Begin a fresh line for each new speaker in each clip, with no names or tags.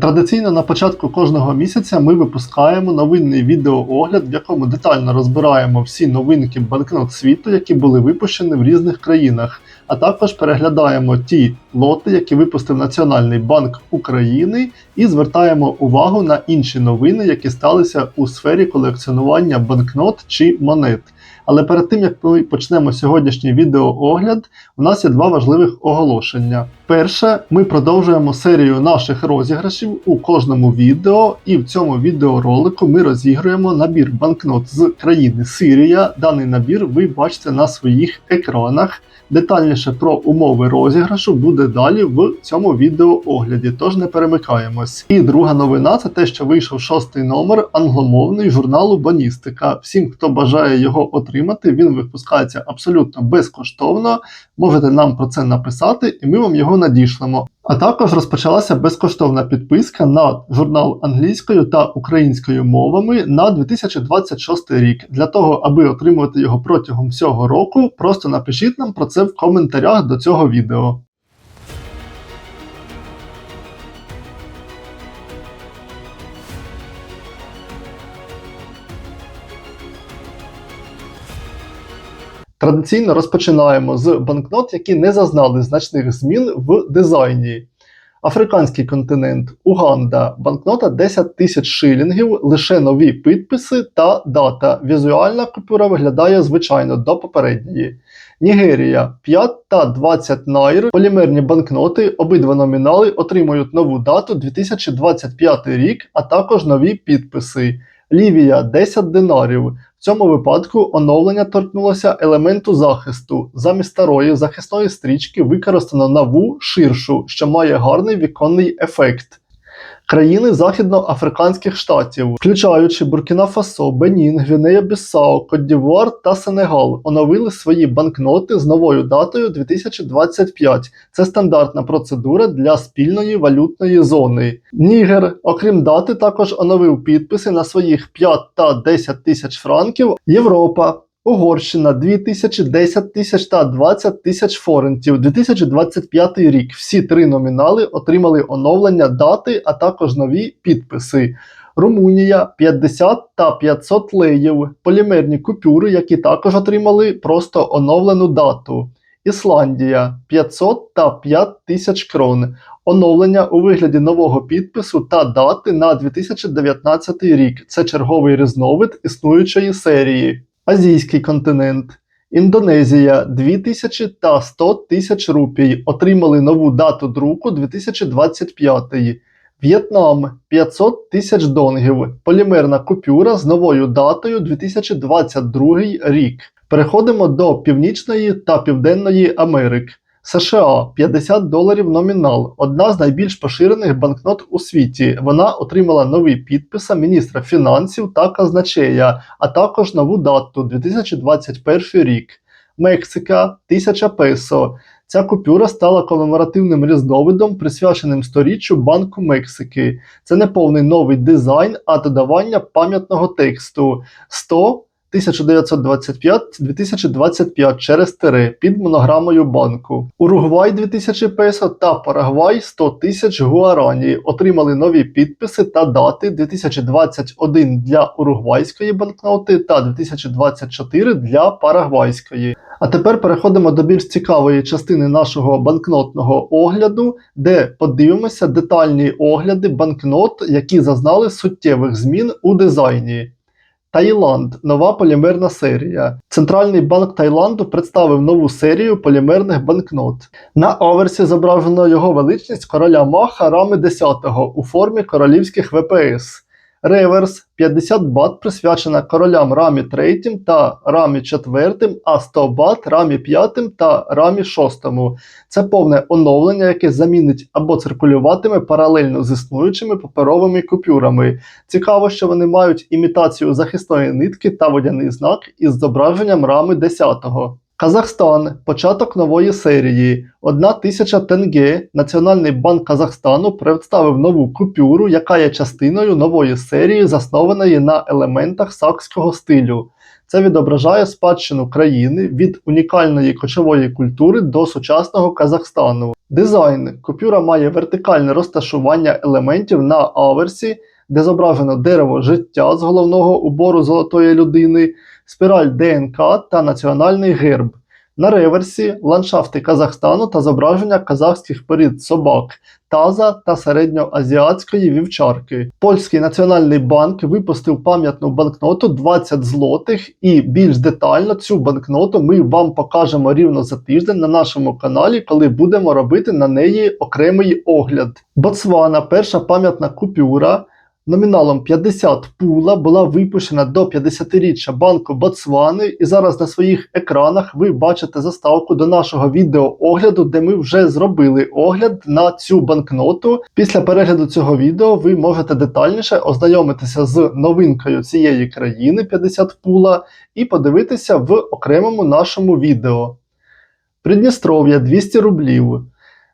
Традиційно на початку кожного місяця ми випускаємо новинний відеоогляд, в якому детально розбираємо всі новинки банкнот світу, які були випущені в різних країнах, а також переглядаємо ті лоти, які випустив Національний банк України, і звертаємо увагу на інші новини, які сталися у сфері колекціонування банкнот чи монет. Але перед тим як ми почнемо сьогоднішній відеоогляд, у нас є два важливих оголошення. Перше, ми продовжуємо серію наших розіграшів у кожному відео, і в цьому відеоролику ми розігруємо набір банкнот з країни Сирія. Даний набір ви бачите на своїх екранах. Детальніше про умови розіграшу буде далі в цьому відеоогляді, тож не перемикаємось. І друга новина це те, що вийшов шостий номер англомовний журналу Боністика. Всім, хто бажає його отримати, він випускається абсолютно безкоштовно. Можете нам про це написати, і ми вам його надішлемо. А також розпочалася безкоштовна підписка на журнал англійською та українською мовами на 2026 рік. Для того, аби отримувати його протягом всього року, просто напишіть нам про це в коментарях до цього відео. Традиційно розпочинаємо з банкнот, які не зазнали значних змін в дизайні. Африканський континент, Уганда, банкнота 10 тисяч шилінгів, лише нові підписи та дата. Візуальна купюра виглядає звичайно до попередньої. Нігерія 5 та 20 найр. Полімерні банкноти, обидва номінали отримують нову дату 2025 рік, а також нові підписи. Лівія 10 динарів. В цьому випадку оновлення торкнулося елементу захисту. Замість старої захисної стрічки використано нову ширшу, що має гарний віконний ефект. Країни західноафриканських штатів, включаючи Буркіна Фасо, Бенін, Гвінея Біссау, Кот-Дівуар та Сенегал, оновили свої банкноти з новою датою 2025. Це стандартна процедура для спільної валютної зони. Нігер, окрім дати, також оновив підписи на своїх 5 та 10 тисяч франків. Європа. Угорщина 2 тисячі, 10 тисяч та 20 тисяч форентів. 2025 рік. Всі три номінали отримали оновлення дати, а також нові підписи. Румунія 50 та 500 леїв, полімерні купюри, які також отримали просто оновлену дату. Ісландія 500 та 5 тисяч крон. Оновлення у вигляді нового підпису та дати на 2019 рік. Це черговий різновид існуючої серії. Азійський континент. Індонезія 2000 та 100 тисяч рупій отримали нову дату друку 2025. В'єтнам 500 тисяч донгів. Полімерна купюра з новою датою 2022 рік. Переходимо до Північної та Південної Америк. США 50 доларів номінал, одна з найбільш поширених банкнот у світі. Вона отримала нові підписи міністра фінансів та казначея, а також нову дату 2021 рік. Мексика 1000 песо. Ця купюра стала комеморативним різновидом, присвяченим сторіччю Банку Мексики. Це не повний новий дизайн, а додавання пам'ятного тексту 100 1925-2025 через тире під монограмою банку. Уругвай 2000 песо та Парагвай 100 тисяч гуарані отримали нові підписи та дати 2021 для уругвайської банкноти та 2024 для парагвайської. А тепер переходимо до більш цікавої частини нашого банкнотного огляду, де подивимося детальні огляди банкнот, які зазнали суттєвих змін у дизайні. Таїланд нова полімерна серія. Центральний банк Таїланду представив нову серію полімерних банкнот. На оверсі зображено його величність короля Маха Рами X у формі королівських ВПС. Реверс 50 бат присвячена королям Рамі 3 та Рамі 4, а 100 бат Рамі 5 та Рамі 6. Це повне оновлення, яке замінить або циркулюватиме паралельно з існуючими паперовими купюрами. Цікаво, що вони мають імітацію захисної нитки та водяний знак із зображенням Рами 10. Казахстан початок нової серії. Одна тисяча тенге. Національний банк Казахстану представив нову купюру, яка є частиною нової серії, заснованої на елементах сакського стилю. Це відображає спадщину країни від унікальної кочової культури до сучасного Казахстану. Дизайн купюра має вертикальне розташування елементів на аверсі, де зображено дерево життя з головного убору золотої людини, спіраль ДНК та національний герб. На реверсі ландшафти Казахстану та зображення казахських порід собак, таза та середньоазіатської вівчарки. Польський національний банк випустив пам'ятну банкноту 20 злотих, і більш детально цю банкноту ми вам покажемо рівно за тиждень на нашому каналі, коли будемо робити на неї окремий огляд. Ботсвана, перша пам'ятна купюра. Номіналом 50 пула була випущена до 50-річчя Банку Ботсвани, і зараз на своїх екранах ви бачите заставку до нашого відеоогляду, де ми вже зробили огляд на цю банкноту. Після перегляду цього відео ви можете детальніше ознайомитися з новинкою цієї країни 50 пула і подивитися в окремому нашому відео. Придністров'я 200 рублів.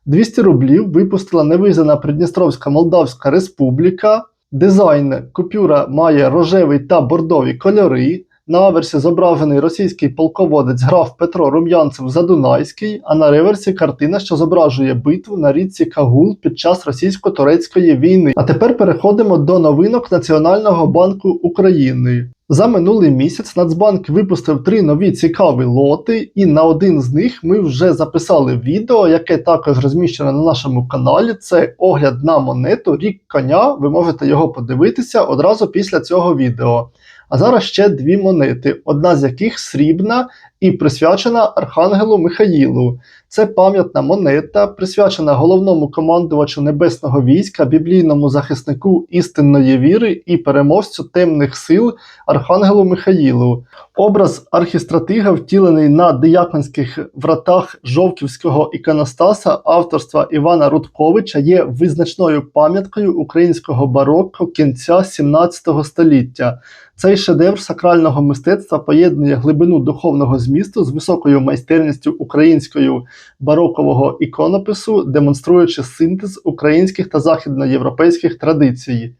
200 рублів випустила невизнана Придністровська Молдавська Республіка. Дизайн купюра має рожевий та бордові кольори. На аверсі зображений російський полководець граф Петро Рум'янцев Задунайський, а на реверсі картина, що зображує битву на річці Кагул під час російсько-турецької війни. А тепер переходимо до новинок Національного банку України. За минулий місяць Нацбанк випустив три нові цікаві лоти, і на один з них ми вже записали відео, яке також розміщено на нашому каналі. Це огляд на монету Рік коня. Ви можете його подивитися одразу після цього відео. А зараз ще дві монети, одна з яких срібна і присвячена Архангелу Михаїлу. Це пам'ятна монета, присвячена головному командувачу небесного війська, біблійному захиснику істинної віри і переможцю темних сил Архангелу Михаїлу. Образ архістратига втілений на дияконських вратах Жовківського іконостаса авторства Івана Рудковича є визначною пам'яткою українського барокко кінця 17 століття. Цей шедевр сакрального мистецтва поєднує глибину духовного змісту з високою майстерністю українською барокового іконопису, демонструючи синтез українських та західноєвропейських традицій.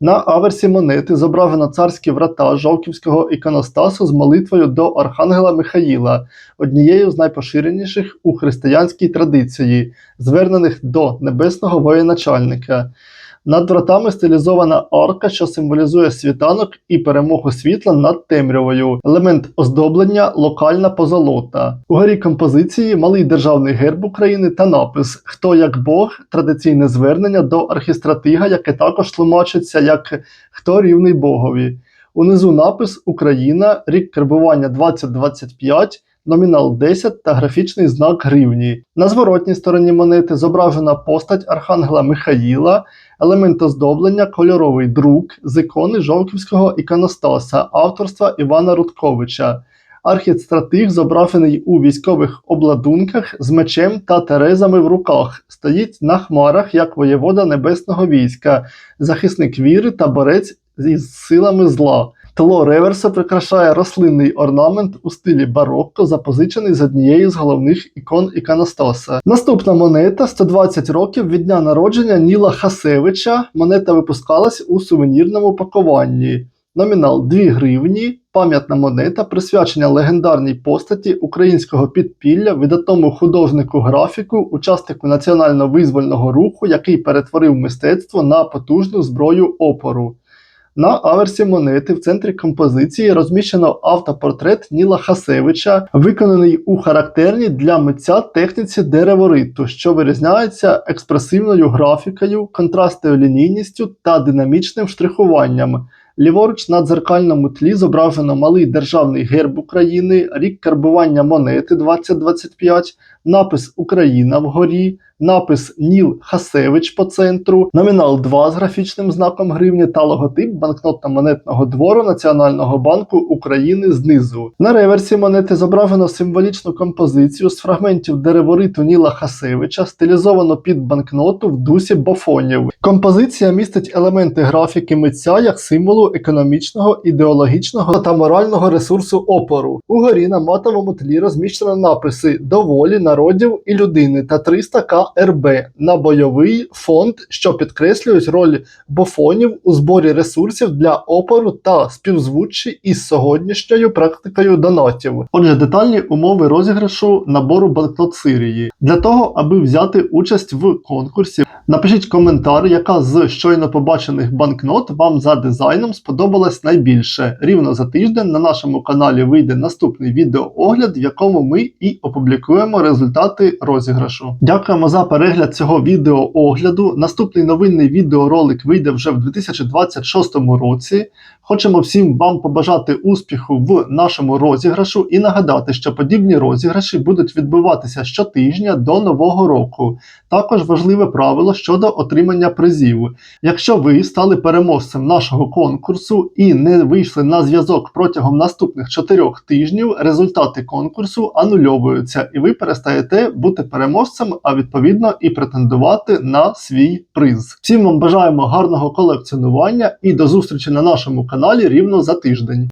На аверсі монети зображено царські врата Жовківського іконостасу з молитвою до Архангела Михаїла, однією з найпоширеніших у християнській традиції, звернених до небесного воєначальника. Над вратами стилізована арка, що символізує світанок і перемогу світла над темрявою. Елемент оздоблення локальна позолота. У горі композиції малий державний герб України та напис Хто як Бог традиційне звернення до архістратига, яке також тлумачиться як Хто рівний Богові. Унизу напис Україна, рік карбування 2025. Номінал 10 та графічний знак гривні. На зворотній стороні монети зображена постать Архангела Михаїла, елемент оздоблення, кольоровий друк з ікони Жовківського іконостаса авторства Івана Рудковича. Архістратиг зображений у військових обладунках з мечем та терезами в руках, стоїть на хмарах як воєвода небесного війська, захисник віри та борець із силами зла. Тло реверсу прикрашає рослинний орнамент у стилі барокко, запозичений з однієї з головних ікон іконостаса. Наступна монета 120 років від дня народження Ніла Хасевича. Монета випускалась у сувенірному пакуванні. Номінал 2 гривні, пам'ятна монета, присвячена легендарній постаті українського підпілля, видатному художнику графіку, учаснику національно-визвольного руху, який перетворив мистецтво на потужну зброю опору. На аверсі монети в центрі композиції розміщено автопортрет Ніла Хасевича, виконаний у характерній для митця техніці деревориту, що вирізняється експресивною графікою, контрастною лінійністю та динамічним штрихуванням. Ліворуч на дзеркальному тлі зображено малий державний герб України, рік карбування монети 2025, напис Україна вгорі, напис Ніл Хасевич по центру, номінал 2 з графічним знаком гривні та логотип банкнотно-монетного двору Національного банку України знизу. На реверсі монети зображено символічну композицію з фрагментів деревориту Ніла Хасевича, стилізовано під банкноту в дусі бофонів. Композиція містить елементи графіки митця як символу економічного, ідеологічного та морального ресурсу опору. Угорі на матовому тлі розміщено написи доволі народів і людини та 300 КРБ на бойовий фонд, що підкреслюють роль бофонів у зборі ресурсів для опору та співзвуччі із сьогоднішньою практикою донатів. Отже, детальні умови розіграшу набору банкнот Сирії. Для того, аби взяти участь в конкурсі, напишіть коментар, яка з щойно побачених банкнот вам за дизайном сподобалась найбільше. Рівно за тиждень на нашому каналі вийде наступний відеоогляд, в якому ми і опублікуємо результати розіграшу. Дякуємо за перегляд цього відео огляду. Наступний новинний відеоролик вийде вже в 2026 році. Хочемо всім вам побажати успіху в нашому розіграшу і нагадати, що подібні розіграші будуть відбуватися щотижня до нового року. Також важливе правило щодо отримання призів. Якщо ви стали переможцем нашого конкурсу і не вийшли на зв'язок протягом наступних 4 тижнів, результати конкурсу анульовуються, і ви перестаєте бути переможцем, а відповідно і претендувати на свій приз. Всім вам бажаємо гарного колекціонування і до зустрічі на нашому каналі рівно за тиждень.